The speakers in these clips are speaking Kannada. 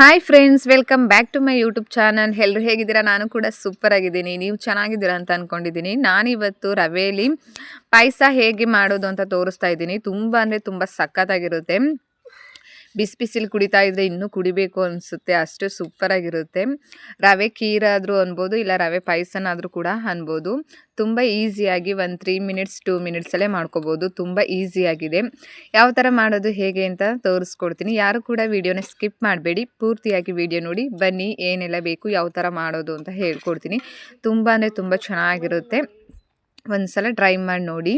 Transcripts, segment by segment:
Hi friends welcome back to my YouTube channel ಎಲ್ಲರೂ ಹೇಗಿದ್ದೀರಾ? ನಾನು ಕೂಡ ಸೂಪರ್ ಆಗಿದ್ದೀನಿ. ನೀವು ಚೆನ್ನಾಗಿದ್ದೀರಾ ಅಂತ ಅಂದ್ಕೊಂಡಿದ್ದೀನಿ ನಾನಿವತ್ತು ರವೆಯಲ್ಲಿ ಪಾಯಸ ಹೇಗೆ ಮಾಡೋದು ಅಂತ ತೋರಿಸ್ತಾ ಇದ್ದೀನಿ. ತುಂಬ ಅಂದರೆ ತುಂಬ ಸಖತ್ತಾಗಿರುತ್ತೆ. ಬಿಸಿ ಬಿಸಿಲು ಕುಡಿತಾ ಇದ್ರೆ ಇನ್ನೂ ಕುಡಿಬೇಕು ಅನಿಸುತ್ತೆ, ಅಷ್ಟು ಸೂಪರಾಗಿರುತ್ತೆ. ರವೆ ಕೀರಾದರೂ ಅನ್ಬೋದು, ಇಲ್ಲ ರವೆ ಪಾಯಸನಾದರೂ ಕೂಡ ಅನ್ಬೋದು. ತುಂಬ ಈಸಿಯಾಗಿ ಒಂದು ತ್ರೀ ಮಿನಿಟ್ಸ್, ಟೂ ಮಿನಿಟ್ಸಲ್ಲೇ ಮಾಡ್ಕೋಬೋದು. ತುಂಬ ಈಸಿಯಾಗಿದೆ. ಯಾವ ಥರ ಮಾಡೋದು, ಹೇಗೆ ಅಂತ ತೋರಿಸ್ಕೊಡ್ತೀನಿ. ಯಾರು ಕೂಡ ವೀಡಿಯೋನ ಸ್ಕಿಪ್ ಮಾಡಬೇಡಿ. ಪೂರ್ತಿಯಾಗಿ ವಿಡಿಯೋ ನೋಡಿ, ಬನ್ನಿ, ಏನೆಲ್ಲ ಬೇಕು, ಯಾವ ಥರ ಮಾಡೋದು ಅಂತ ಹೇಳ್ಕೊಡ್ತೀನಿ. ತುಂಬ ಅಂದರೆ ತುಂಬ ಚೆನ್ನಾಗಿರುತ್ತೆ. ಒಂದು ಸಲ ಟ್ರೈ ಮಾಡಿ ನೋಡಿ.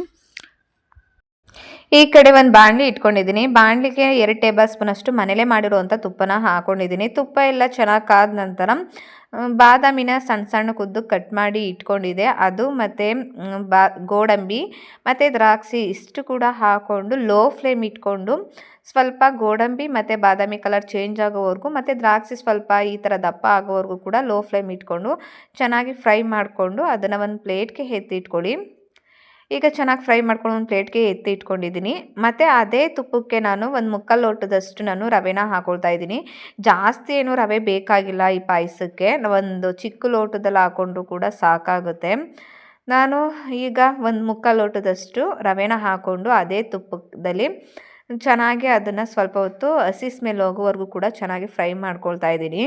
ಈ ಕಡೆ ಒಂದು ಬಾಣಲಿ ಇಟ್ಕೊಂಡಿದ್ದೀನಿ. ಬಾಣಲಿಗೆ ಎರಡು ಟೇಬಲ್ ಸ್ಪೂನಷ್ಟು ಮನೇಲೆ ಮಾಡಿರುವಂಥ ತುಪ್ಪನ ಹಾಕೊಂಡಿದ್ದೀನಿ. ತುಪ್ಪ ಎಲ್ಲ ಚೆನ್ನಾಗಿ ಕಾದ ನಂತರ ಬಾದಾಮಿನ ಸಣ್ಣ ಸಣ್ಣ ಕುದ್ದು ಕಟ್ ಮಾಡಿ ಇಟ್ಕೊಂಡಿದೆ. ಅದು ಮತ್ತು ಬಾ, ಗೋಡಂಬಿ ಮತ್ತು ದ್ರಾಕ್ಷಿ ಇಷ್ಟು ಕೂಡ ಹಾಕ್ಕೊಂಡು ಲೋ ಫ್ಲೇಮ್ ಇಟ್ಕೊಂಡು ಸ್ವಲ್ಪ ಗೋಡಂಬಿ ಮತ್ತು ಬಾದಾಮಿ ಕಲರ್ ಚೇಂಜ್ ಆಗೋವರೆಗೂ ಮತ್ತು ದ್ರಾಕ್ಷಿ ಸ್ವಲ್ಪ ಈ ಥರ ದಪ್ಪ ಆಗೋವರೆಗೂ ಕೂಡ ಲೋ ಫ್ಲೇಮ್ ಇಟ್ಕೊಂಡು ಚೆನ್ನಾಗಿ ಫ್ರೈ ಮಾಡಿಕೊಂಡು ಅದನ್ನು ಒಂದು ಪ್ಲೇಟ್ಗೆ ಎತ್ತಿಟ್ಕೊಳ್ಳಿ ಈಗ ಚೆನ್ನಾಗಿ ಫ್ರೈ ಮಾಡ್ಕೊಂಡು ಒಂದು ಪ್ಲೇಟ್ಗೆ ಎತ್ತಿ ಇಟ್ಕೊಂಡಿದ್ದೀನಿ. ಮತ್ತು ಅದೇ ತುಪ್ಪಕ್ಕೆ ನಾನು ಒಂದು ಮುಕ್ಕಾಲು ಲೋಟದಷ್ಟು ನಾನು ರವೆನ ಹಾಕೊಳ್ತಾ ಇದ್ದೀನಿ. ಜಾಸ್ತಿ ಏನು ರವೆ ಬೇಕಾಗಿಲ್ಲ ಈ ಪಾಯಸಕ್ಕೆ. ಒಂದು ಚಿಕ್ಕ ಲೋಟದಲ್ಲಿ ಹಾಕ್ಕೊಂಡು ಕೂಡ ಸಾಕಾಗುತ್ತೆ. ನಾನು ಈಗ ಒಂದು ಮುಕ್ಕಾಲು ಲೋಟದಷ್ಟು ರವೆನ ಹಾಕ್ಕೊಂಡು ಅದೇ ತುಪ್ಪದಲ್ಲಿ ಚೆನ್ನಾಗಿ ಅದನ್ನು ಸ್ವಲ್ಪ ಹೊತ್ತು ಹಸಿ ಸ್ಮೆಲ್ ಹೋಗೋವರೆಗೂ ಕೂಡ ಚೆನ್ನಾಗಿ ಫ್ರೈ ಮಾಡ್ಕೊಳ್ತಾ ಇದ್ದೀನಿ.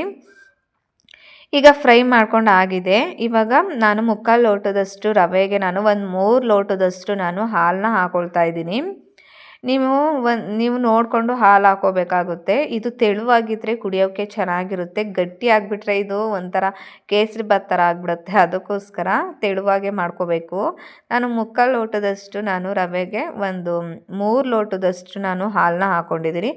ಈಗ ಫ್ರೈ ಮಾಡ್ಕೊಂಡು ಆಗಿದೆ. ಇವಾಗ ನಾನು ಮುಕ್ಕಾಲು ಲೋಟದಷ್ಟು ರವೆಗೆ ನಾನು ಒಂದು ಮೂರು ಲೋಟದಷ್ಟು ನಾನು ಹಾಲನ್ನ ಹಾಕೊಳ್ತಾ ಇದ್ದೀನಿ. ನೀವು ಒಂದು, ನೀವು ನೋಡಿಕೊಂಡು ಹಾಲು ಹಾಕೋಬೇಕಾಗುತ್ತೆ. ಇದು ತೆಳುವಾಗಿದ್ದರೆ ಕುಡಿಯೋಕ್ಕೆ ಚೆನ್ನಾಗಿರುತ್ತೆ. ಗಟ್ಟಿ ಆಗಿಬಿಟ್ರೆ ಇದು ಒಂಥರ ಕೇಸರಿ ಭಾತ್ ಥರ ಆಗಿಬಿಡುತ್ತೆ. ಅದಕ್ಕೋಸ್ಕರ ತೆಳುವಾಗೆ ಮಾಡ್ಕೋಬೇಕು. ನಾನು ಮುಕ್ಕಾಲು ಲೋಟದಷ್ಟು ನಾನು ರವೆಗೆ ಒಂದು ಮೂರು ಲೋಟದಷ್ಟು ನಾನು ಹಾಲನ್ನ ಹಾಕ್ಕೊಂಡಿದ್ದೀನಿ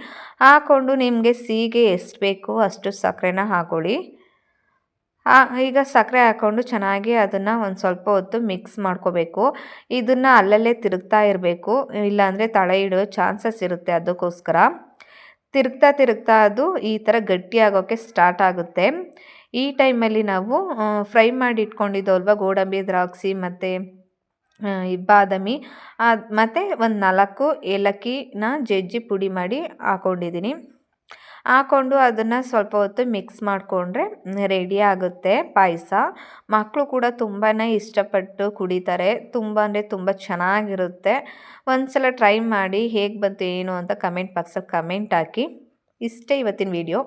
ಹಾಕ್ಕೊಂಡು ನಿಮಗೆ ಸಿಹಿಗೆ ಎಷ್ಟು ಬೇಕೋ ಅಷ್ಟು ಸಕ್ಕರೆನ ಹಾಕೊಳ್ಳಿ. ಈಗ ಸಕ್ಕರೆ ಹಾಕ್ಕೊಂಡು ಚೆನ್ನಾಗಿ ಅದನ್ನು ಒಂದು ಸ್ವಲ್ಪ ಹೊತ್ತು ಮಿಕ್ಸ್ ಮಾಡ್ಕೋಬೇಕು. ಇದನ್ನು ಅಲ್ಲಲ್ಲೇ ತಿರುಗ್ತಾ ಇರಬೇಕು. ಇಲ್ಲಾಂದರೆ ತಳ ಇಡೋ ಚಾನ್ಸಸ್ ಇರುತ್ತೆ ಅದಕ್ಕೋಸ್ಕರ. ತಿರುಗ್ತಾ ತಿರುಗ್ತಾ ಅದು ಈ ಥರ ಗಟ್ಟಿಯಾಗೋಕ್ಕೆ ಸ್ಟಾರ್ಟ್ ಆಗುತ್ತೆ. ಈ ಟೈಮಲ್ಲಿ ನಾವು ಫ್ರೈ ಮಾಡಿ ಇಟ್ಕೊಂಡಿದ್ದೋಲ್ವ ಗೋಡಂಬಿ, ದ್ರಾಕ್ಷಿ ಮತ್ತು ಬಾದಾಮಿ ಮತ್ತು ಒಂದು ನಾಲ್ಕು ಏಲಕ್ಕಿನ ಜಜ್ಜಿ ಪುಡಿ ಮಾಡಿ ಹಾಕ್ಕೊಂಡಿದ್ದೀನಿ ಹಾಕ್ಕೊಂಡು ಅದನ್ನು ಸ್ವಲ್ಪ ಹೊತ್ತು ಮಿಕ್ಸ್ ಮಾಡಿಕೊಂಡ್ರೆ ರೆಡಿ ಆಗುತ್ತೆ ಪಾಯಸ. ಮಕ್ಕಳು ಕೂಡ ತುಂಬಾ ಇಷ್ಟಪಟ್ಟು ಕುಡಿತಾರೆ. ತುಂಬ ಅಂದರೆ ತುಂಬ ಚೆನ್ನಾಗಿರುತ್ತೆ. ಒಂದು ಸಲ ಟ್ರೈ ಮಾಡಿ ಹೇಗೆ ಬಂತು ಏನು ಅಂತ ಕಮೆಂಟ್ ಬಾಕ್ಸಲ್ಲಿ ಕಮೆಂಟ್ ಹಾಕಿ. ಇಷ್ಟೇ ಇವತ್ತಿನ ವಿಡಿಯೋ